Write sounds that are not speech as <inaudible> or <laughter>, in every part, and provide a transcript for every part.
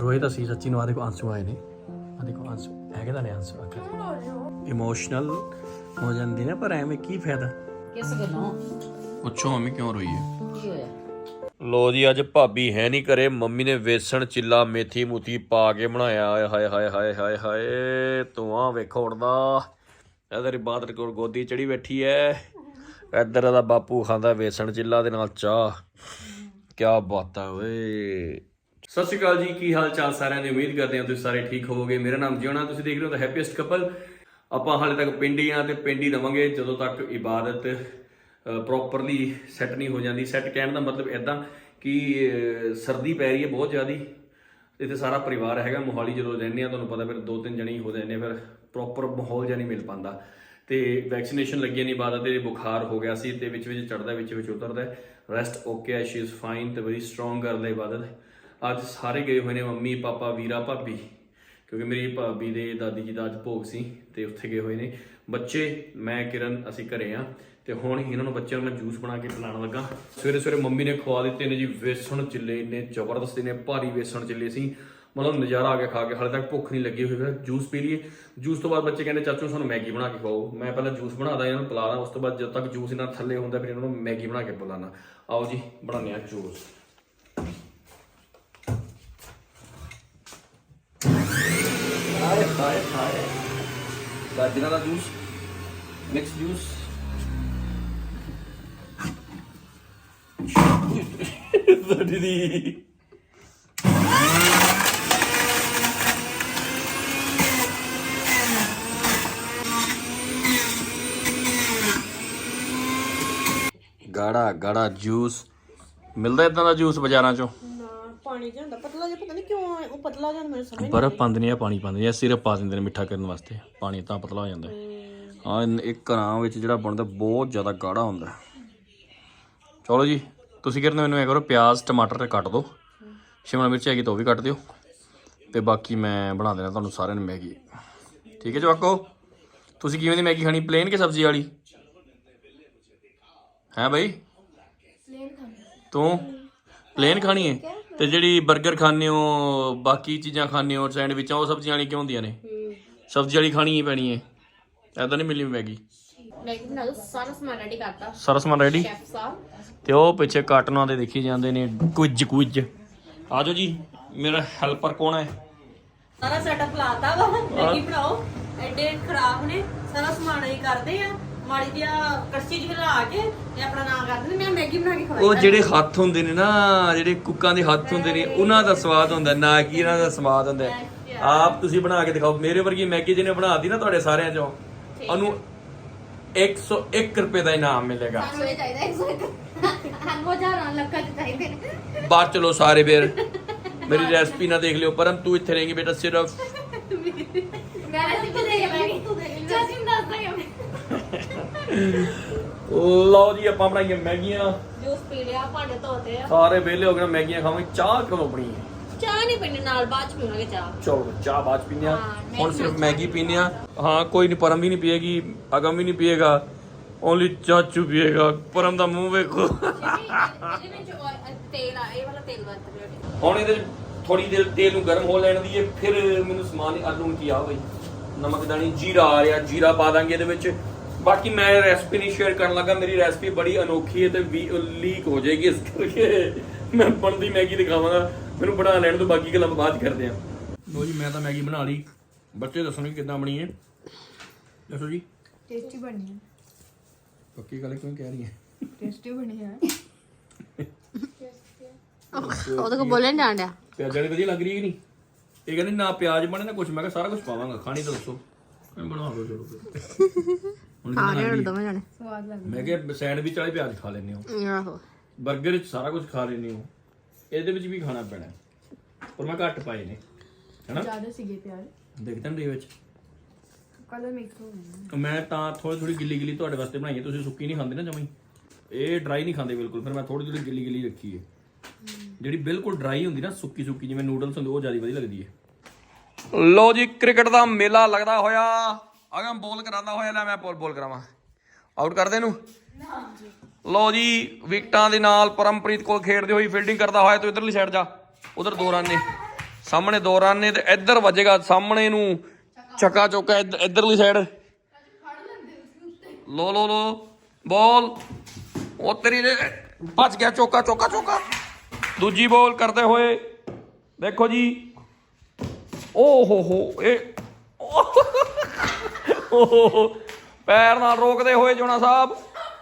ਰੋਏ ਤਾਂ ਸੀ ਸੱਚੀ ਨੂੰ ਆ ਦੇਖੋ ਆਂਸੂ ਆਏ ਨੇ। ਆ ਦੇਖੋ ਆਂਸੂ ਹੈਗੇ ਤਾਂ ਨੇ ਆਂਸੂ ਅੱਖਾਂ 'ਚ ਇਮੋਸ਼ਨਲ ਹੋ ਜਾਂਦੀ ਨਾ ਪਰ ਐਵੇਂ ਕੀ ਫਾਇਦਾ? ਕਿਸ ਗੱਲੋਂ? ਪੁੱਛੋ ਮੰਮੀ ਕਿਉਂ ਰੋਈ ਹੈ? ਕੀ ਹੋਇਆ? ਲੋ ਜੀ ਅੱਜ ਭਾਬੀ ਹੈ ਨਹੀਂ ਘਰੇ ਮੰਮੀ ਨੇ ਵੇਸਣ ਚਿੱਲਾ ਮੇਥੀ ਮੂਥੀ ਪਾ ਕੇ ਬਣਾਇਆ। ਹਾਏ ਹਾਏ ਹਾਏ ਹਾਏ ਹਾਏ ਹਾਏ ਧੂਆਂ ਵੇਖੋ ਉੜਦਾ ਇਧਰ ਬਾਦਰ ਕੋਲ ਗੋਦੀ ਚੜੀ ਬੈਠੀ ਐ। ਇੱਧਰ ਦਾ ਬਾਪੂ ਖਾਂਦਾ ਵੇਸਣ ਚਿੱਲਾ ਦੇ ਨਾਲ ਚਾਹ। ਕੀ ਬਾਤ ਆ ਓਏ। ਸਤਿ ਸ਼੍ਰੀ ਅਕਾਲ ਜੀ, ਕੀ ਹਾਲ ਚਾਲ ਸਾਰਿਆਂ ਦੀ? ਉਮੀਦ ਕਰਦੇ ਹਾਂ ਤੁਸੀਂ ਸਾਰੇ ਠੀਕ ਹੋਵੋਗੇ। ਮੇਰਾ ਨਾਮ ਜਿਉਣਾ, ਤੁਸੀਂ ਦੇਖ ਰਹੇ ਹੋ ਤਾਂ ਹੈਪੀਐਸਟ ਕਪਲ ਆਪਾਂ ਹਾਲੇ ਤੱਕ ਪਿੰਡ ਹੀ ਆ ਤੇ ਪਿੰਡ ਹੀ ਰਵਾਂਗੇ ਜਦੋਂ ਤੱਕ ਇਬਾਦਤ ਪ੍ਰੋਪਰਲੀ ਸੈੱਟ ਨਹੀਂ ਹੋ ਜਾਂਦੀ। ਸੈੱਟ ਕਹਿਣ ਦਾ ਮਤਲਬ ਇਦਾਂ ਕਿ ਸਰਦੀ ਪੈ ਰਹੀ ਹੈ ਬਹੁਤ ਜ਼ਿਆਦੀ। ਇੱਥੇ ਸਾਰਾ ਪਰਿਵਾਰ ਹੈਗਾ, ਮੋਹਾਲੀ ਜਦੋਂ ਰਹਿੰਦੇ ਆ ਤੁਹਾਨੂੰ ਪਤਾ ਫਿਰ ਦੋ ਤਿੰਨ ਜਣੇ ਹੀ ਹੋ ਜਾਂਦੇ ਫਿਰ ਪ੍ਰੋਪਰ ਮਾਹੌਲ ਜਿਹਾ ਨਹੀਂ ਮਿਲ ਪਾਉਂਦਾ। ਤੇ ਵੈਕਸੀਨੇਸ਼ਨ ਲੱਗੀ ਨਹੀਂ ਬਾਅਦ ਤੇ, ਬੁਖਾਰ ਹੋ ਗਿਆ ਸੀ ਤੇ ਵਿੱਚ ਵਿੱਚ ਚੜਦਾ ਵਿੱਚ ਵਿੱਚ ਉਤਰਦਾ। ਰੈਸਟ ਓਕੇ ਹੈ ਸ਼ੀ ਇਜ਼ ਫਾਈਨ ਤੇ ਵੈਰੀ ਸਟਰੋਂਗ ਗਰਲ ਹੈ ਇਬਾਦਤ। ਅੱਜ ਸਾਰੇ ਗਏ ਹੋਏ ਨੇ ਮੰਮੀ, ਪਾਪਾ, ਵੀਰਾ, ਭਾਬੀ, ਕਿਉਂਕਿ ਮੇਰੀ ਭਾਬੀ ਦੇ ਦਾਦੀ ਜੀ ਦਾ ਅੱਜ ਭੋਗ ਸੀ ਤੇ ਉੱਥੇ ਗਏ ਹੋਏ ਨੇ। ਬੱਚੇ, ਮੈਂ, ਕਿਰਨ, ਅਸੀਂ ਘਰੇ ਆ ਤੇ ਹੁਣ ਹੀ ਇਹਨਾਂ ਨੂੰ ਬੱਚਿਆਂ ਨੂੰ ਮੈਂ ਜੂਸ ਬਣਾ ਕੇ ਪਿਲਾਉਣ ਲੱਗਾ। ਸਵੇਰੇ ਸਵੇਰੇ ਮੰਮੀ ਨੇ ਖਵਾ ਦਿੱਤੇ ਨੇ ਜੀ ਵੇਸਣ ਚਿੱਲੇ, ਇੰਨੇ ਜ਼ਬਰਦਸਤ ਨੇ ਭਾਰੀ ਵੇਸਣ ਚਿੱਲੇ ਸੀ। ਮਤਲਬ ਨਜ਼ਾਰਾ ਆ ਗਿਆ ਖਾ ਕੇ, ਹਾਲੇ ਤੱਕ ਭੁੱਖ ਨਹੀਂ ਲੱਗੀ ਹੋਈ। ਫਿਰ ਜੂਸ ਪੀ ਲਈਏ। ਜੂਸ ਤੋਂ ਬਾਅਦ ਬੱਚੇ ਕਹਿੰਦੇ, ਚਾਚੂ, ਸਾਨੂੰ ਮੈਗੀ ਬਣਾ ਕੇ ਖਵਾਓ। ਮੈਂ ਪਹਿਲਾਂ ਜੂਸ ਬਣਾਦਾ ਇਹਨਾਂ ਨੂੰ ਪਿਲਾਦਾ ਉਸ ਤੋਂ ਬਾਅਦ ਜਦੋਂ ਤੱਕ ਜੂਸ ਇਹਨਾਂ ਥੱਲੇ ਹੁੰਦਾ, ਫਿਰ ਇਹਨਾਂ ਨੂੰ ਮੈਗੀ ਬਣਾ ਕੇ ਪਿਲਾਣਾ ਆਓ ਜੀ, ਬਣਾਉਂਦੇ ਆ ਜੂਸ। ਹਾਏ ਹਾਏ ਹਾਏ। ਗਾਜਰਾਂ ਦਾ ਜੂਸ ਮਿਕਸ ਜੂਸ ਦੀਦੀ ਗਾੜਾ ਗਾੜਾ ਜੂਸ। ਮਿਲਦਾ ਇਦਾਂ ਦਾ ਜੂਸ ਬਾਜ਼ਾਰਾਂ ਚੋਂ? ਪਾਣੀ ਜਿਹਾ ਹੁੰਦਾ ਪਤਲਾ ਜਿਹਾ ਪਤਾ ਨਹੀਂ ਕਿਉਂ ਉਹ ਪਤਲਾ ਜਿਹਾ ਮੈਨੂੰ ਸਮਝ ਬਰਫ਼ ਪਾਉਂਦੇ ਆ ਪਾਣੀ ਪਾਉਂਦੇ ਆ ਸਿਰਫ ਪਾ ਦਿੰਦੇ ਨੇ ਮਿੱਠਾ ਕਰਨ ਵਾਸਤੇ ਪਾਣੀ ਤਾਂ ਪਤਲਾ ਹੋ ਜਾਂਦਾ। ਹਾਂ। ਇੱਕ ਘਰਾਂ ਵਿੱਚ ਜਿਹੜਾ ਬਣਦਾ ਬਹੁਤ ਜ਼ਿਆਦਾ ਗਾੜਾ ਹੁੰਦਾ। ਚਲੋ ਜੀ ਤੁਸੀਂ ਕਿਰਨ ਮੈਨੂੰ ਇਹ ਕਰੋ ਪਿਆਜ਼ ਟਮਾਟਰ ਤੇ ਕੱਟ ਦਿਓ ਸ਼ਿਮਲਾ ਮਿਰਚ ਹੈਗੀ ਤਾਂ ਉਹ ਵੀ ਕੱਟ ਦਿਓ। ਤੇ ਬਾਕੀ ਮੈਂ ਬਣਾ ਦੇਣਾ ਤੁਹਾਨੂੰ ਸਾਰਿਆਂ ਨੂੰ ਮੈਗੀ। ਠੀਕ ਹੈ ਜਵਾਕੋ? ਤੁਸੀਂ ਕਿਵੇਂ ਦੀ ਮੈਗੀ ਖਾਣੀ ਪਲੇਨ ਕਿ ਸਬਜ਼ੀ ਵਾਲੀ? ਹੈ ਬਾਈ? ਤੂੰ? ਪਲੇਨ ਖਾਣੀ ਹੈ? ਤੇ ਜਿਹੜੀ 버ਗਰ ਖਾਣੇ ਹੋ ਬਾਕੀ ਚੀਜ਼ਾਂ ਖਾਣੇ ਹੋ ਸੈਂਡਵਿਚਾਂ ਉਹ ਸਬਜ਼ੀਆਂ ਵਾਲੀ ਕਿਉਂ ਹੁੰਦੀਆਂ ਨੇ? ਸਬਜ਼ੀ ਵਾਲੀ ਖਾਣੀ ਹੀ ਪੈਣੀ ਹੈ ਐਦਾਂ ਨਹੀਂ ਮਿਲਣੀ ਮੈਗੀ। ਮੈਗੀ ਬਣਾ ਦੋ ਸਾਰਾ ਸਮਾਨ ਰੈਡੀ ਕਰਤਾ। ਸਾਰਾ ਸਮਾਨ ਰੈਡੀ ਸ਼ੈਫ ਸਾਹਿਬ। ਤੇ ਉਹ ਪਿੱਛੇ ਕਾਰਟੂਨਾਂ ਦੇ ਦੇਖੀ ਜਾਂਦੇ ਨੇ ਕੁਝ ਕੁਝ ਆਜੋ ਜੀ ਮੇਰਾ ਹੈਲਪਰ ਕੌਣ ਹੈ? ਸਾਰਾ ਸੈਟਅਪ ਲਾਤਾ ਵਾ। ਮੈਗੀ ਬਣਾਓ। ਐਡੇ ਖਰਾਬ ਨੇ ਸਾਰਾ ਸਮਾਨ ਹੀ ਕਰਦੇ ਆ। ਮਾੜੀ ਜਿਹਾ ਕੜਛੀ ਜਿਹੀ ਲਾ ਕੇ ਤੇ ਆਪਣਾ ਨਾਮ ਕਰ ਦਿੰਦੇ ਮੈਂ ਮੈਗੀ ਬਣਾ ਕੇ ਖਵਾਈ ਉਹ ਜਿਹੜੇ ਹੱਥ ਹੁੰਦੇ ਨੇ ਨਾ ਜਿਹੜੇ ਕੁੱਕਾਂ ਦੇ ਹੱਥ ਹੁੰਦੇ ਨੇ ਉਹਨਾਂ ਦਾ ਸਵਾਦ ਹੁੰਦਾ ਨਾ ਕਿ ਇਹਨਾਂ ਦਾ ਸਵਾਦ ਹੁੰਦਾ। ਹੈ। ਆਪ ਤੁਸੀਂ ਬਣਾ ਕੇ ਦਿਖਾਓ ਮੇਰੇ ਵਰਗੀ ਮੈਗੀ ਜਿਹਨੇ ਬਣਾਤੀ ਨਾ ਤੁਹਾਡੇ ਸਾਰਿਆਂ ਚੋਂ ਉਹਨੂੰ 101 ਰੁਪਏ ਦਾ ਇਨਾਮ ਮਿਲੇਗਾ। ਸਾਨੂੰ ਇਹ ਚਾਹੀਦਾ 101 ਸਾਨੂੰ ਹਜ਼ਾਰਾਂ ਲੱਖਾਂ ਚ ਚਾਹੀਦੇ ਨੇ। ਬਾਹਰ ਚਲੋ ਸਾਰੇ ਫੇਰ ਮੇਰੀ ਰੈਸਪੀ ਨਾ ਦੇਖ ਲਿਓ ਪਰਮ ਤੂੰ ਇੱਥੇ ਰਹੇਂਗੀ ਬੇਟਾ ਸਿਰਫ। ਮੈਂ ਚਾਚੀ ਲਓ ਜੀ ਆਪਾਂ ਬਣਾਈਏ ਮੈਗੀਆਂ। ਜੂਸ ਪੀ ਲਿਆ ਭਾਂਡੇ ਧੋਤੇ ਆ। ਸਾਰੇ ਵਿਹਲੇ ਹੋ ਗਏ ਮੈਗੀਆਂ ਖਾਵਾਂਗੇ ਚਾਹ ਕਦੋਂ ਬਣੀ ਹੈ ਚਾਹ ਨਹੀਂ ਪੀਣੀ ਨਾਲ ਬਾਅਦ ਚ ਪੀਵਾਂਗੇ ਚਾਹ। ਚਲੋ ਚਾਹ ਬਾਅਦ 'ਚ ਪੀਂਦੇ ਆ ਹਾਂ, ਹੁਣ ਸਿਰਫ ਮੈਗੀ ਪੀਂਦੇ ਆ ਹਾਂ ਕੋਈ ਨਹੀਂ ਪਰਮ ਵੀ ਨਹੀਂ ਪੀਏਗੀ ਅਗਮ ਵੀ ਨਹੀਂ ਪੀਏਗਾ ਓਨਲੀ ਚਾਚੂ ਪੀਏਗਾ। ਪਰਮ ਦਾ ਮੂੰਹ ਵੇਖੋ। ਇਹਦੇ ਵਿੱਚ ਤੇਲ ਆ ਇਹ ਵਾਲਾ ਤੇਲ ਵਰਤ ਲਿਓ ਹੁਣ ਇਹਦੇ ਥੋੜੀ ਦੇਰ ਤੇਲ ਨੂੰ ਗਰਮ ਹੋ ਲੈਣ ਦੀਏ ਫਿਰ ਮੈਨੂੰ ਸਮਾਨ ਆਲੂ ਨੂੰ ਕੀ ਆ ਬਈ। ਨਮਕ ਦਾਣੀ ਜੀਰਾ ਆ ਰਿਹਾ ਜੀਰਾ ਪਾ ਦਾਂਗੇ ਇਹਦੇ ਵਿੱਚ। ਬਾਕੀ ਮੈਂ ਰੈਸਪੀ ਨਹੀਂ ਸ਼ੇਅਰ ਕਰਨ ਲੱਗਾ ਮੇਰੀ ਰੈਸਪੀ ਬੜੀ ਅਨੋਖੀ ਹੈ ਤੇ ਵੀ ਲੀਕ ਹੋ ਜਾਏਗੀ ਇਸ ਕਰਕੇ ਮੈਂ ਬਣਦੀ ਮੈਗੀ ਦਿਖਾਵਾਂਗਾ। ਮੈਨੂੰ ਬਣਾ ਲੈਣ ਤੋਂ ਬਾਕੀ ਗੱਲਾਂ ਬਾਅਦ ਕਰਦੇ ਆ। ਲੋ ਜੀ ਮੈਂ ਤਾਂ ਮੈਗੀ ਬਣਾ ਲਈ। ਬੱਚੇ ਦੱਸਣਗੇ ਕਿੱਦਾਂ ਬਣੀ ਹੈ। ਦੱਸੋ ਜੀ। ਟੇਸਟੀ ਬਣੀ ਹੈ। ਪੱਕੀ ਗੱਲ ਕਿਉਂ ਕਹਿ ਰਹੀ ਹੈ? ਟੇਸਟੀ ਬਣੀ ਹੈ। ਉਹਦੇ ਕੋ ਬੋਲਣ ਜਾਣ ਡਿਆ। ਪਿਆਜ਼ਾਂ ਦੀ ਵਧੀਆ ਲੱਗ ਰਹੀ ਹੈ ਕਿ ਨਹੀਂ? ਇਹ ਕਹਿੰਦੇ ਨਾ ਪਿਆਜ਼ ਬਣੇ ਨਾ ਕੁਝ ਮੈਂ ਕਿਹਾ ਸਾਰਾ ਕੁਝ ਪਾਵਾਂਗਾ। ਖਾਣੀ ਤਾਂ ਦੱਸੋ। ਮੈਂ ਬਣਾ ਲਓ ਚਲੋ <laughs> ਹੁਣ? ਦੋਵੇਂ ਜਣੇ। ਸਵਾਦ ਮੈਂ ਕਿਹਾ ਸੈਂਡਵਿਚ ਵਾਲੇ ਪਿਆਜ਼ ਖਾ ਲੈਂਦੇ ਹੋ। ਆਹੋ। 버ਗਰ ਵਿੱਚ ਸਾਰਾ ਕੁਝ ਖਾ ਲੈਂਦੇ ਹੋ। ਇਹਦੇ ਵਿੱਚ ਵੀ ਖਾਣਾ ਪੈਣਾ। ਹੈ। ਪਰ ਮੈਂ ਘੱਟ ਪਾਏ ਨੇ। ਹੈਨਾ? ਜ਼ਿਆਦਾ ਸੀਗੇ ਪਿਆਰ ਦੇਖਦੇ ਨੇ ਵਿੱਚ। ਕਲਰ ਮਿਕਸ ਹੋ ਗਿਆ ਮੈਂ ਤਾਂ ਥੋੜੀ ਥੋੜੀ ਗਿੱਲੀ ਗਿੱਲੀ ਤੁਹਾਡੇ ਵਾਸਤੇ ਬਣਾਈ ਹੈ। ਤੁਸੀਂ ਸੁੱਕੀ ਨਹੀਂ ਖਾਂਦੇ ਨਾ ਜਮਾਈ ਇਹ ਡਰਾਈ ਨਹੀਂ ਖਾਂਦੇ ਬਿਲਕੁਲ। ਫਿਰ ਮੈਂ ਥੋੜੀ ਥੋੜੀ ਗਿੱਲੀ ਗਿੱਲੀ ਰੱਖੀ ਹੈ। ਜਿਹੜੀ ਬਿਲਕੁਲ ਡਰਾਈ ਹੁੰਦੀ ਨਾ ਸੁੱਕੀ ਸੁੱਕੀ ਜਿਵੇਂ ਨੂਡਲਸ ਹੁੰਦੇ ਉਹ ਜ਼ਿਆਦਾ ਵਧੀਆ ਲੱਗਦੀ ਹੈ। ਲੋ ਜੀ, ਕ੍ਰਿਕਟ ਦਾ ਮੇਲਾ ਲੱਗਦਾ ਹੋਇਆ। ਅਗਮ ਬੋਲ ਕਰਾਉਂਦਾ ਹੋਇਆ, ਲੈ ਮੈਂ ਬੋਲ ਬੋਲ ਕਰਾਵਾਂ। ਆਊਟ ਕਰਦੇ ਨੂੰ ਲੋ ਜੀ, ਵਿਕਟਾਂ ਦੇ ਨਾਲ ਪਰਮਪ੍ਰੀਤ ਕੋਲ ਖੇਡਦੇ ਹੋਈ ਫੀਲਡਿੰਗ ਕਰਦਾ ਹੋਇਆ, ਤੂੰ ਇਧਰਲੀ ਸਾਈਡ ਜਾ। ਉਧਰ ਦੋ ਰਨ ਨੇ। ਸਾਹਮਣੇ ਦੋ ਰਨ ਨੇ ਤੇ ਇੱਧਰ ਵੱਜੇਗਾ, ਸਾਹਮਣੇ ਨੂੰ ਚੱਕਾ ਚੋਕਾ ਇੱਧ- ਇੱਧਰਲੀ ਸਾਈਡ ਲੋ ਲੋ ਲੋ ਬੋਲ। ਉਹ ਤੇਰੀ ਦੇ ਭੱਜ ਗਿਆ, ਚੌਕਾ ਚੌਕਾ ਚੌਕਾ। ਦੂਜੀ ਬੋਲ ਕਰਦੇ ਹੋਏ, ਦੇਖੋ ਜੀ ਓ ਹੋ ਹੋ ਇਹ ਓ ਹੋ ਹੋ ਪੈਰ ਨਾਲ ਰੋਕਦੇ ਹੋਏ ਜੋਨਾ ਸਾਹਿਬ,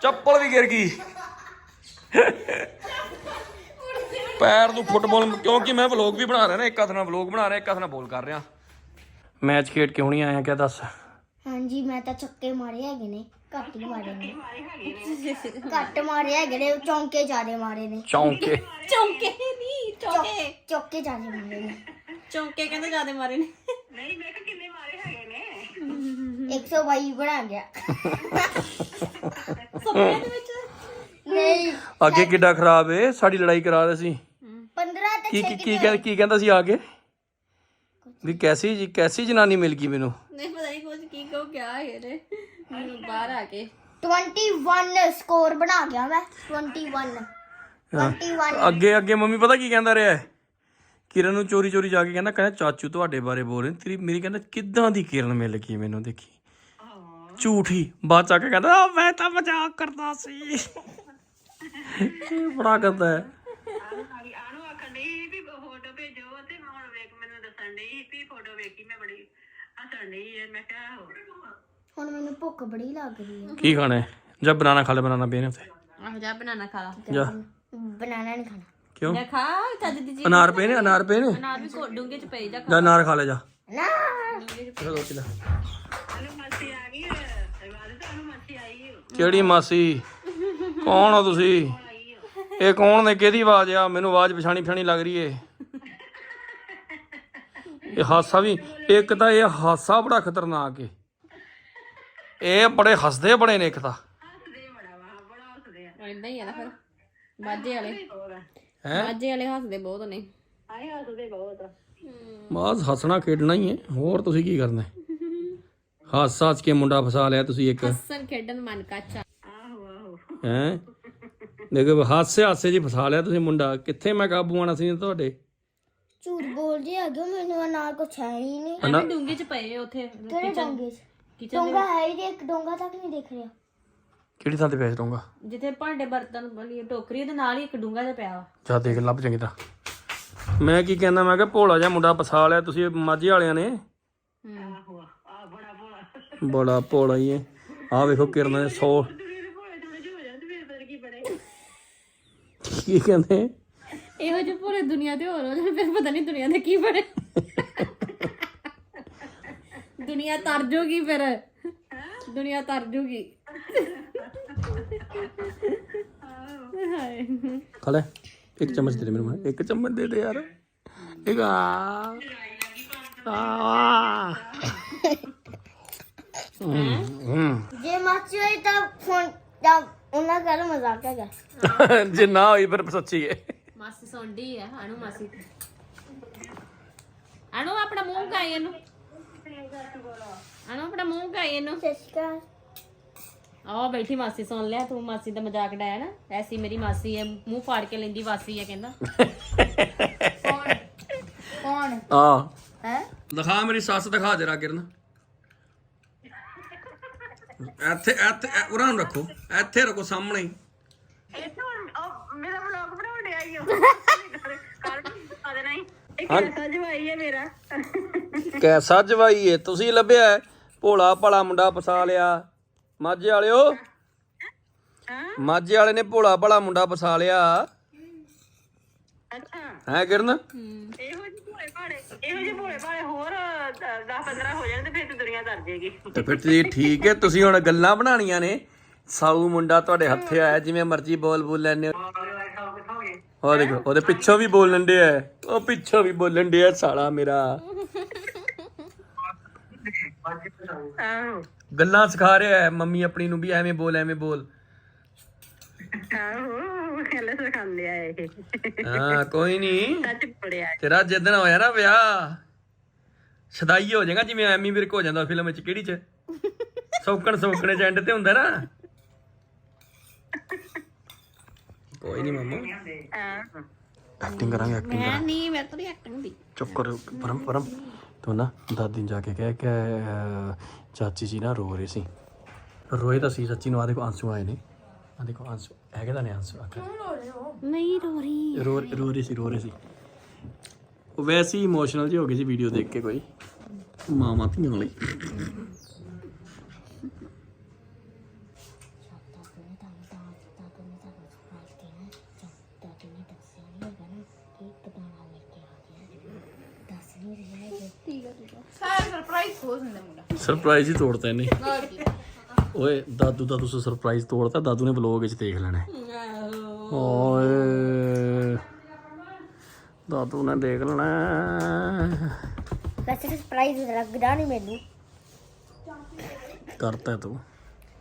ਚੱਪਲ ਵੀ ਗਿਰ ਗਈ। ਪੈਰ ਨੂੰ ਫੁੱਟਬਾਲ ਕਿਉਂਕਿ ਮੈਂ ਵਲੌਗ ਵੀ ਬਣਾ ਰਿਹਾ ਨਾ, ਇੱਕ ਹੱਥ ਨਾਲ ਵਲੌਗ ਬਣਾ ਰਿਹਾ, ਇੱਕ ਹੱਥ ਨਾਲ ਬੋਲ ਕਰ ਰਿਹਾ। ਮੈਚ ਖੇਡ ਕੇ ਨਹੀਂ ਆਇਆ, ਕਿਆ ਦੱਸ? ਹਾਂਜੀ, ਮੈਂ ਤਾਂ ਚੱਕੇ ਮਾਰੇ ਹੈਗੇ ਨੇ। ਘੱਟ ਹੀ ਮਾਰੇ ਨੇ। <laughs> ਘੱਟ ਮਾਰੇ ਹੈਗੇ ਨੇ ਚੌਂਕੇ ਜ਼ਿਆਦੇ ਮਾਰੇ ਨੇ। ਚੌਂਕੇ। ਚੌਂਕੇ ਨਹੀਂ ਚੌਂਕੇ। ਚੌਕੇ ਜ਼ਿਆਦੇ ਮਾਰੇ ਨੇ। ਚੌਂਕੇ ਕਹਿੰਦੇ ਜਿਆਦੇ ਮਾਰੇ ਨੇ। 122 ਬਣਾ ਗਿਆ। ਸੁਪਨੇ ਦੇ ਵਿੱਚ? ਨਹੀਂ। ਅੱਗੇ ਕਿੱਡਾ ਖਰਾਬ ਏ ਸਾਡੀ ਲੜਾਈ ਕਰਾ ਰਹੇ ਸੀ। 15 ਤੇ ਕੀ ਕੀ ਕੀ ਕਹਿ- ਕੀ ਕਹਿੰਦਾ ਸੀ ਆ ਕੇ? ਵੀ ਕੈਸੀ ਜੀ ਕੈਸੀ ਜਨਾਨੀ ਮਿਲ ਗਈ ਮੈਨੂੰ? ਨਹੀਂ ਪਤਾ ਨਹੀਂ ਕੁਝ ਕੀ ਕਹੋ ਕਿਆ ਹੈ ਰੇ ਮੈਨੂੰ ਬਾਹਰ ਆ ਕੇ। 21 ਸਕੋਰ ਬਣਾ ਗਿਆ ਮੈਂ 21 21 ਅੱਗੇ ਅੱਗੇ ਮੰਮੀ ਪਤਾ ਕੀ ਕਹਿੰਦਾ ਰਿਹਾ ਹੈ? ਕਿਰਨ ਨੂੰ ਚੋਰੀ ਚੋਰੀ ਜਾ ਕੇ ਕਹਿੰਦਾ ਕਹਿੰਦਾ ਚਾਚੂ ਤੁਹਾਡੇ ਬਾਰੇ ਬੋਲ ਰਹੇ ਨੇ। ਤੇਰੀ ਮੇਰੀ ਕਹਿੰਦਾ ਕਿੱਦਾਂ ਦੀ ਕਿਰਨ ਮਿਲ ਗਈ ਮੈਨੂੰ ਦੇਖੀ। ਝੂਠੀ। ਬਾਅਦ ਚ ਆ ਕੇ ਕਹਿੰਦਾ "ਆ, ਮੈਂ ਤਾਂ ਮਜ਼ਾਕ ਕਰਦਾ ਸੀ। ਇਹ ਬੜਾ ਕਰਦਾ ਹੈ। ਆਨੂੰ ਆਖਣ ਡਈ ਵੀ ਫੋਟੋ ਭੇਜੋ ਤੇ ਮੈਂ ਹੁਣ ਵੇਖ ਮੈਨੂੰ ਦੱਸਣ ਡਈ ਵੀ ਫੋਟੋ ਵੇਖੀ ਮੈਂ ਬੜੀ। ਹੱਸਣ ਡਈ ਐ ਮੈਂ ਕਿਹਾ ਆਹੋ। ਹੁਣ ਮੈਨੂੰ ਭੁੱਖ ਬੜੀ ਲੱਗ ਰਹੀ ਹੈ। ਕੀ ਖਾਣਾ ਹੈ? ਜਾਂ ਬਨਾਨਾ ਖਾ ਲੈ ਬਨਾਨਾ ਪੀਣੇ ਉੱਤੇ ਆਹ ਜਾ ਬਨਾਨਾ ਖਾ ਲਾ। ਜਾ? ਬਨਾਨਾ ਨਹੀਂ ਖਾਣਾ। ਕਿਉਂ? ਜਾ ਖਾ ਚੱਜ ਦੀ ਜੀ ਅਨਾਰ ਪਏ ਨੇ ਅਨਾਰ ਪਏ ਨੇ ਨਾਲ ਵੀ ਕੋ ਡੂੰਗੇ ਚ ਪਈ ਜਾ ਜਾ ਅਨਾਰ ਖਾ ਲੈ ਜਾ। ਨਾ। ਰੋਟੀ ਕਿਹੜੀ ਮਾਸੀ? ਕੌਣ ਹੋ ਤੁਸੀਂ? ਇਹ ਕੌਣ ਨੇ? ਕਿਹਦੀ ਆਵਾਜ਼ ਆ? ਮੈਨੂੰ ਆਵਾਜ਼ ਪਛਾਣੀ ਪਛਾਣੀ ਲੱਗ ਰਹੀ ਏ। ਇਹ ਹਾਸਾ ਵੀ ਇੱਕ ਤਾਂ ਇਹ ਹਾਸਾ ਬੜਾ ਖਤਰਨਾਕ ਏ। ਇਹ ਬੜੇ ਹੱਸਦੇ ਬੜੇ ਨੇ ਇੱਕ ਤਾਂ। ਹੱਸਦੇ ਬੜਾ ਵਾ ਬੜਾ ਹੱਸਦੇ ਆ। ਇਦਾਂ ਹੀ ਆ ਨਾ ਫਿਰ। ਮਾਝੇ ਵਾਲੇ। ਹੈ? ਮਾਝੇ ਵਾਲੇ ਹੱਸਦੇ ਬਹੁਤ ਨੇ। ਆਏ ਹੱਸਦੇ ਬਹੁਤ ਬਸ ਹੱਸਣਾ ਖੇਡਣਾ ਹੀ ਏ ਹੋਰ ਤੁਸੀਂ ਕੀ ਕਰਨਾ? ਹੈ? ਹੱਸ ਹੱਸ ਕੇ ਮੁੰਡਾ ਫਸਾ ਲਿਆ ਤੁਸੀਂ ਇੱਕ। ਹੱਸਣ ਖੇਡਣ ਮਨ ਕਾਚਾ ਆਹੋ ਆਹੋ। ਹੈ? ਦੇਖੋ ਹਾਸੇ ਹਾਸੇ ਜੀ ਫਸਾ ਲਿਆ ਤੁਸੀਂ ਮੁੰਡਾ। ਕਿੱਥੇ ਮੈਂ ਕਾਬੂ ਆਣਾ ਸੀ ਤੁਹਾਡੇ? ਝੂਠ ਬੋਲ ਜੇ ਹੈਗੇ ਮੈਨੂੰ ਨਾਲ ਕੁਛ ਹੈ ਹੀ ਨਹੀਂ। ਡੂੰਗੇ ਚ ਪਏ ਉੱਥੇ ਕਿਹੜੇ ਡੋਂਗੇ ਚ? ਕਿਚਨ ਡੋਂਗਾ ਹੈ ਹੀ ਇੱਕ ਡੋਂਗਾ ਤੱਕ ਨਹੀਂ ਦਿਖ ਰਿਹਾ। ਕਿਹੜੀ ਥਾਂ ਤੇ ਭੇਜ ਦਊਂਗਾ ਜਿੱਥੇ ਭਾਂਡੇ ਬਰਤਨ ਵਾਲੀ ਟੋਕਰੀ ਦੇ ਨਾਲ ਹੀ ਇੱਕ ਡੂੰਗਾ ਜਿਹਾ ਪਿਆ ਵਾ। ਜਾ ਦੇਖ ਲੱਭ ਚੰਗੀ ਤਰ੍ਹਾਂ। ਮੈਂ ਕੀ ਕਹਿੰਦਾ ਮੈਂ ਕਿਹਾ ਭੋਲਾ ਜਿਹਾ ਮੁੰਡਾ ਫਸਾ ਲਿਆ ਤੁਸੀਂ ਮਾਝੇ ਵਾਲਿਆਂ ਨੇ। ਬੜਾ ਬੜਾ ਭੋਲਾ ਹੀ ਹੈ ਆਹ ਵੇਖੋ ਕਿਰਨ ਨੇ 100 ਤੇਰੇ ਭੋਲੇ ਥੋੜੇ ਜਿਹੇ ਹੋ ਜਾਣ ਤੇ ਫਿਰ ਫਿਰ ਕੀ ਕਹਿੰਦੇ? ਇਹੋ ਜਿਹੇ ਪੂਰੇ ਦੁਨੀਆ ਤੇ ਹੋਰ ਹੋ ਜਾਣ ਫਿਰ ਪਤਾ ਨਹੀਂ ਦੁਨੀਆ ਦੇ ਕੀ ਬਣੇ। ਦੁਨੀਆ ਤਰ ਜੂਗੀ ਫਿਰ। ਦੁਨੀਆ ਤਰ ਜੂਗੀ। ਹਾਏ। ਖਾ ਲੈ। ਇੱਕ ਚਮਚ ਦੇ ਦੇ ਮੈਨੂੰ ਇੱਕ ਚਮਚ ਦੇ ਦੇ ਯਾਰ। ਇੱਕ ਆ। ਆ। ਜੇ ਮਾਚੀ ਹੋਈ ਤਾਂ ਫੋਨ ਤਾਂ ਉਹਨਾਂ ਕਰ ਮਜ਼ਾਕ ਹੈਗਾ। ਜੇ ਨਾ ਹੋਈ ਫਿਰ ਸੱਚੀ ਹੈ ਮਾਸੀ ਸੌਂਡੀ ਆ ਅਨੂ ਮਾਸੀ। ਅਨੂ ਆਪਣਾ ਮੂੰਹ ਕਾਈ ਇਹਨੂੰ? ਅਨੂ ਆਪਣਾ ਮੂੰਹ ਕਾਈ ਇਹਨੂੰ। ਅਕਾਲ। ਆਹ ਬੈਠੀ ਮਾਸੀ ਸੁਣ ਲਿਆ ਤੂੰ ਮਾਸੀ ਦਾ ਮਜ਼ਾਕ ਡਾਇਆ ਨਾ। ਐਸੀ ਮੇਰੀ ਮਾਸੀ ਹੈ ਮੂੰਹ ਫਾੜ ਕੇ ਲੈਂਦੀ ਵਾਸੀ ਹੈ ਕਹਿੰਦਾ। ਕੌਣ? ਆ ਹੈ। ਦਿਖਾ ਮੇਰੀ ਸੱਸ ਦਿਖਾ ਜਰਾ ਕਿਰਨ। ਇੱਥੇ ਇੱਥੇ ਇਹ ਉਰਾਂ ਨੂੰ ਰੱਖੋ। ਇੱਥੇ ਰੱਖੋ ਸਾਹਮਣੇ ਹੀ। ਮੇਰਾ ਵਲੌਗ ਬਣਾਉਣ ਡਿਆ ਈ ਓ ਕਰ ਆ ਦੇਣਾ ਹੀ ਐਸਾ ਜਵਾਈ ਹੈ ਮੇਰਾ। ਕੈਸਾ ਜਵਾਈ ਏ ਤੁਸੀਂ ਲੱਭਿਆ ਹੈ? ਭੋਲਾ ਭਾਲਾ ਮੁੰਡਾ ਫਸਾ ਲਿਆ। ਮਾਝੇ ਵਾਲਿਓ? ਮਾਝੇ ਵਾਲੇ ਨੇ ਭੋਲਾ ਭਾਲਾ ਮੁੰਡਾ ਫਸਾ ਲਿਆ। ਅੱਛਾ। ਹੈ ਕਿਰਨ? ਇਹੋ ਜਿਹੇ ਭੋਲੇ ਭਾਲੇ ਇਹੋ ਜਿਹੇ ਭੋਲੇ ਭਾਲੇ ਹੋਰ 10 15 ਹੋ ਜਾਣ ਤੇ ਫਿਰ ਤੇ ਦੁਨੀਆ ਤਰ ਜਾਏਗੀ ਤੇ ਫਿਰ ਤੁਸੀਂ ਠੀਕ ਹੈ ਤੁਸੀਂ ਹੁਣ ਗੱਲਾਂ ਬਣਾਉਣੀਆਂ ਨੇ। ਸਾਊ ਮੁੰਡਾ ਤੁਹਾਡੇ ਹੱਥੇ ਆਇਆ ਜਿਵੇਂ ਮਰਜ਼ੀ ਬੋਲ ਬੋਲ ਲੈਣੇ ਉਹ ਦੇਖੋ ਉਹਦੇ ਪਿੱਛੋਂ ਵੀ ਬੋਲਣ ਡਿਆ ਹੈ। ਉਹ ਪਿੱਛੋਂ ਵੀ ਬੋਲਣ ਡਿਆ ਸਾਲਾ ਮੇਰਾ। ਆਹੋ ਗੱਲਾਂ ਸਿਖਾ ਰਿਹਾ ਹੈ ਮੰਮੀ ਆਪਣੀ ਨੂੰ ਵੀ ਐਵੇਂ ਬੋਲ ਐਵੇਂ ਬੋਲ। ਆਹੋ ਹਲੇ ਸਿਖਾਉਂਦੇ ਆ ਇਹ। ਹਾਂ ਕੋਈ ਨਹੀਂ ਸੱਚ ਪੜਿਆ ਤੇਰਾ ਜਿੱਦਣ ਹੋਇਆ ਨਾ ਵਿਆਹ ਸਦਾਈ ਹੋ ਜਾਏਗਾ ਜਿਵੇਂ ਐਮੀ ਵਿਰਕ ਹੋ ਜਾਂਦਾ ਫਿਲਮ ਵਿੱਚ ਕਿਹੜੀ ਚ? ਸੌਕਣ ਸੌਕਣੇ ਚ ਐਂਡ ਤੇ ਹੁੰਦਾ ਨਾ। ਕੋਈ ਨਹੀਂ ਮਾਮਾ ਐਕਟਿੰਗ ਕਰਾਂਗੇ ਐਕਟਿੰਗ ਮੈਂ ਨਹੀਂ ਮੈਂ ਤਾਂ ਨਹੀਂ ਐਕਟਿੰਗ ਦੀ ਚੁੱਪ ਕਰੋ ਪਰਮ ਪਰਮ ਤੂੰ ਨਾ ਦਾਦੀ ਜਾ ਕੇ ਕਹਿ ਕਿ ਚਾਚੀ ਜੀ ਨਾ ਰੋ ਰਹੇ ਸੀ ਰੋਏ ਤਾਂ ਸੀ ਚਾਚੀ ਨੂੰ ਆ ਦੇਖੋ ਆਂਸੂ ਆਏ ਨੇ ਆ ਦੇਖੋ ਆਂਸੂ ਹੈਗੇ ਤਾਂ ਨੇ ਆਂਸੂ 'ਚ। ਨਹੀਂ ਰੋ ਰਹੀ ਰੋ ਰੋ ਰਹੀ ਸੀ ਰੋ ਰਹੀ ਸੀ ਉਹ ਵੈਸੇ ਹੀ ਇਮੋਸ਼ਨਲ ਜੀ ਹੋ ਗਈ ਸੀ ਵੀਡੀਓ ਦੇਖ ਕੇ ਕੋਈ ਮਾਮਾ ਧੀਆਂ ਲਈ ਸਾਰਾ ਸਰਪ੍ਰਾਈਜ਼ ਹੋ ਜਾਂਦਾ ਮੁੰਡਾ। ਸਰਪ੍ਰਾਈਜ਼ ਹੀ ਤੋੜਤਾ ਇਹਨੇ। ਓਏ ਦਾਦੂ ਦਾ ਤੁਸੀਂ ਸਰਪ੍ਰਾਈਜ਼ ਤੋੜਤਾ। ਦਾਦੂ ਨੇ ਵਲੋਗ ਵਿੱਚ ਦੇਖ ਲੈਣਾ ਹੈ। ਓਏ। ਦਾਦੂ ਨੇ ਦੇਖ ਲੈਣਾ ਹੈ। ਵੈਸੇ ਸਰਪ੍ਰਾਈਜ਼ ਲੱਗਦਾ ਨਹੀਂ ਮੈਨੂੰ। ਕਰਤਾ ਤੂੰ।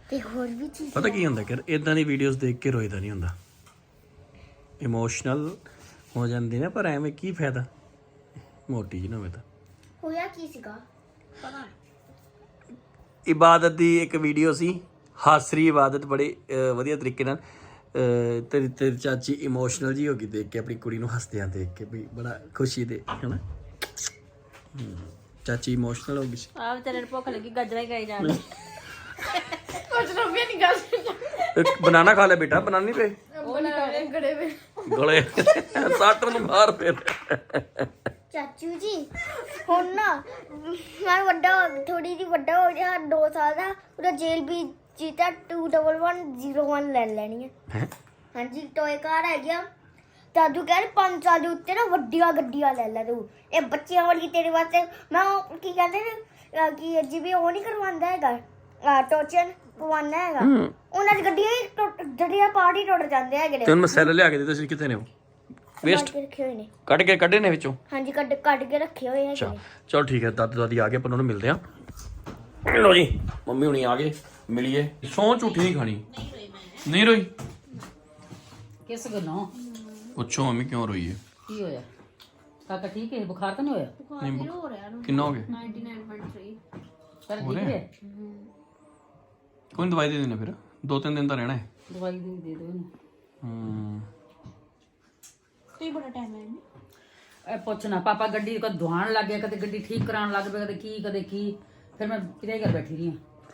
ਤੇ ਹੋਰ ਵੀ ਚੀਜ਼। ਪਤਾ ਕੀ ਹੁੰਦਾ ਕਿ ਇਦਾਂ ਦੀ ਵੀਡੀਓਜ਼ ਦੇਖ ਕੇ ਰੋਈਦਾ ਨਹੀਂ ਹੁੰਦਾ। ਇਮੋਸ਼ਨਲ ਹੋ ਜਾਂਦੀ ਨਾ ਪਰ ਐਵੇਂ ਕੀ ਫਾਇਦਾ? ਮੋਟੀ ਜੀ ਨਾ ਹੋਵੇ ਤਾਂ। ਹੋਇਆ ਕੀ ਸੀਗਾ? ਇਬਾਦਤ ਦੀ ਇੱਕ ਵੀਡੀਓ ਸੀ। ਹਾਸਰੀ ਇਬਾਦਤ ਬੜੇ ਅਹ, ਵਧੀਆ ਤਰੀਕੇ ਨਾਲ ਅਹ, ਤੇਰੀ ਤੇਰੀ ਚਾਚੀ ਇਮੋਸ਼ਨਲ ਜੀ ਹੋ ਗਈ ਦੇਖ ਕੇ ਆਪਣੀ ਕੁੜੀ ਨੂੰ ਹੱਸਦਿਆਂ ਦੇਖ ਕੇ ਵੀ ਬੜਾ ਖੁਸ਼ੀ ਦੇ ਹਨਾ? ਹਮ, ਚਾਚੀ ਇਮੋਸ਼ਨਲ ਹੋ ਗਈ ਸੀ। ਆ ਵਿਚਾਰੇ ਨੂੰ ਭੁੱਖ ਲੱਗੀ ਗਾਜਰਾਂ ਹੀ ਖਾਈ ਜਾ ਰਹੀ ਕੁਝ ਨਾ ਵੀ ਨਹੀਂ ਗੱਲ ਇੱਕ ਬਨਾਨਾ ਖਾ ਲੈ ਬੇਟਾ ਬਨਾਨਾ ਨਹੀਂ ਪਏ? ਉਹ ਗੜੇ ਗਲੇ। ਸੱਟ ਨੂੰ ਮਾਰ ਫਿਰ। ਚਾਚੂ ਜੀ ਹੁਣ ਨਾ ਮੈਂ ਵੱਡਾ ਥੋੜੀ ਜਿਹੀ ਵੱਡਾ ਹੋ ਗਿਆ 2 ਸਾਲ ਦਾ ਉਹਦਾ ਜੇਲ ਵੀ ਜੀਤਾ 21101 ਲੈ ਲੈਣੀ ਹੈ ਹੈਂ? ਹਾਂਜੀ ਟੋਏ ਕਾਰ ਹੈ ਗਿਆ ਦਾਦੂ ਕਹਿ ਰਹੇ 5 ਸਾਲ ਦੇ ਉੱਤੇ ਨਾ ਵੱਡੀਆਂ ਗੱਡੀਆਂ ਲੈ ਲੈ ਤੂੰ। ਇਹ ਬੱਚਿਆਂ ਵਾਲੀ ਤੇਰੇ ਵਾਸਤੇ ਮੈਂ ਉਹ ਕੀ ਕਹਿੰਦੇ ਨੇ ਕਿ ਜਿਵੇਂ ਉਹ ਨਹੀਂ ਕਰਵਾਉਂਦਾ ਹੈਗਾ ਆ ਟੋਚਨ ਪਵਾਨਾ ਹੈਗਾ। ਉਹਨਾਂ ਦੀ ਗੱਡੀਆਂ ਹੀ ਟੁੱਟ ਜਿਹੜੀਆਂ ਪਾਰਟੀ ਟੁੱਟ ਜਾਂਦੇ ਹੈਗੇ ਨੇ। ਤੇ ਹੁਣ ਮੈਂ ਸੈੱਲ ਲਿਆ ਕੇ ਦੇ ਤੁਸੀਂ ਕਿੱਥੇ ਨੇ ਉਹ? ਵੇਸਟ ਕੱਢ ਕੇ ਰੱਖੇ ਹੋਏ ਨੇ। ਕੱਢ ਕੇ ਕੱਢੇ ਨੇ ਵਿੱਚੋਂ? ਹਾਂਜੀ ਕੱਢ ਕੱਢ ਕੇ ਰੱਖੇ ਹੋਏ ਹੈਗੇ ਅੱਛਾ ਨੇ। ਚਲ ਠੀਕ ਹੈ ਦਾਦੂ ਦਾਦੀ ਆ ਗਏ ਆਪਾਂ ਉਹਨਾਂ ਨੂੰ ਮਿਲਦੇ ਆ ਲੋ ਜੀ ਮੰਮੀ ਹੁਣੀ ਆ ਗਏ ਮਿਲੀਏ। ਸੌਂ ਝੂਠੀ ਨਹੀਂ ਖਾਣੀ। ਨਹੀਂ ਰੋਈ? ਕਿਸ ਗੱਲੋਂ? ਪੁੱਛੋ ਮੰਮੀ ਕਿਉਂ ਰੋਈ ਹੈ? ਕੀ ਹੋਇਆ? ਕਾਕਾ ਠੀਕ ਹੈ? ਬੁਖਾਰ ਤਾਂ ਨਹੀਂ ਹੋਇਆ? ਨਹੀਂ ਬੁ- ਕਿੰਨਾ ਹੋ ਗਿਆ? 99.3 ਪਰ ਠੀਕ? ਹੈ? ਕੋਈ ਨੀ, ਦਵਾਈ ਦੇ ਦੇਣਾ ਫਿਰ। ਦੋ ਤਿੰਨ ਦਿਨ ਤਾਂ ਰਹਿਣਾ ਹੈ। ਦਵਾਈ ਦੇ ਦੇ ਦਿਓ। ਇਹਨੂੰ ਹੂੰ। ਤੇ ਬੜਾ ਟਾਈਮ ਹੈ ਇਹ ਪੁੱਛਣਾ ਪਾਪਾ ਗੱਡੀ ਕਦ ਧੁਆਣ ਲੱਗ ਗਿਆ, ਕਦੇ ਗੱਡੀ ਠੀਕ ਕਰਾਉਣ ਲੱਗ ਪਿਆ, ਕਦੇ ਕੀ ਕਦੇ ਕੀ। ਫਿਰ ਮੈਂ ਕਿਤੇ ਘਰ ਬੈਠੀ ਰਹੀ ਹਾਂ।